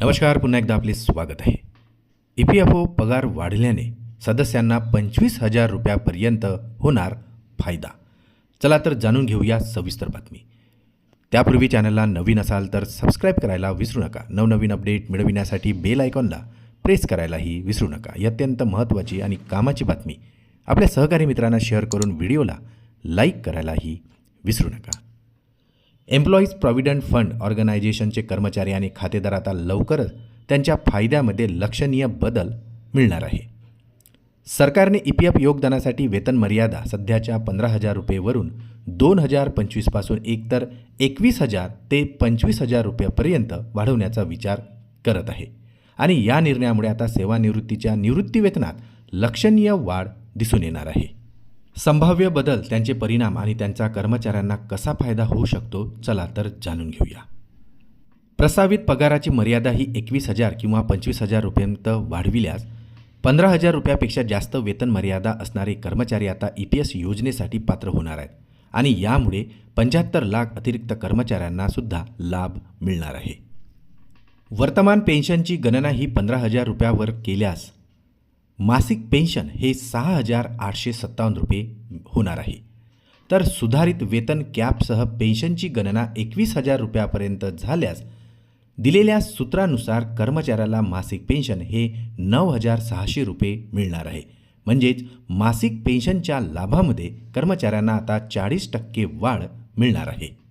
नमस्कार पुन्हा एकदा आपले स्वागत आहे. ई पी एफ ओ पगार वाढल्याने सदस्यांना पंचवीस हजार रुपयापर्यंत होणार फायदा. चला तर जाणून घेऊया सविस्तर बातमी. त्यापूर्वी चॅनलला नवीन असाल तर सबस्क्राईब करायला विसरू नका. नवनवीन अपडेट मिळविण्यासाठी बेल आयकॉनला प्रेस करायलाही विसरू नका. ही अत्यंत महत्त्वाची आणि कामाची बातमी. आपल्या सहकारी मित्रांना शेअर करून व्हिडिओला लाईक करायलाही विसरू नका. एम्प्लॉईज प्रॉव्हिडंट फंड ऑर्गनायझेशनचे कर्मचारी आणि खातेदार आता लवकरच त्यांच्या फायद्यामध्ये लक्षणीय बदल मिळणार आहे. सरकारने ई पी एफ योगदानासाठी वेतन मर्यादा सध्याच्या पंधरा हजार रुपयेवरून दोन हजार पंचवीसपासून एकतर एकवीस हजार ते पंचवीस हजार रुपयापर्यंत वाढवण्याचा विचार करत आहे. आणि या निर्णयामुळे आता सेवानिवृत्तीच्या निवृत्तीवेतनात लक्षणीय वाढ दिसून येणार आहे. संभाव्य बदल त्यांचे परिणाम आणि त्यांचा कर्मचाऱ्यांना कसा फायदा होऊ शकतो चला तर जाणून घेऊया. प्रस्तावित पगाराची मर्यादा ही एकवीस हजार किंवा पंचवीस हजार रुपयांत वाढविल्यास पंधरा हजार रुपयापेक्षा जास्त वेतन मर्यादा असणारे कर्मचारी आता ई पी एस योजनेसाठी पात्र होणार आहेत आणि यामुळे पंच्याहत्तर लाख अतिरिक्त कर्मचाऱ्यांना सुद्धा लाभ मिळणार आहे. वर्तमान पेन्शनची गणना ही पंधरा हजार रुपयावर केल्यास मासिक पेन्शन हे सहा हजार आठशे सत्तावन्न रुपये होणार आहे. तर सुधारित वेतन कॅपसह पेन्शनची गणना एकवीस हजार रुपयापर्यंत झाल्यास दिलेल्या सूत्रानुसार कर्मचाऱ्याला मासिक पेन्शन हे नऊ हजार सहाशे रुपये मिळणार आहे. म्हणजेच मासिक पेन्शनच्या लाभामध्ये कर्मचाऱ्यांना आता चाळीस टक्के वाढ मिळणार आहे.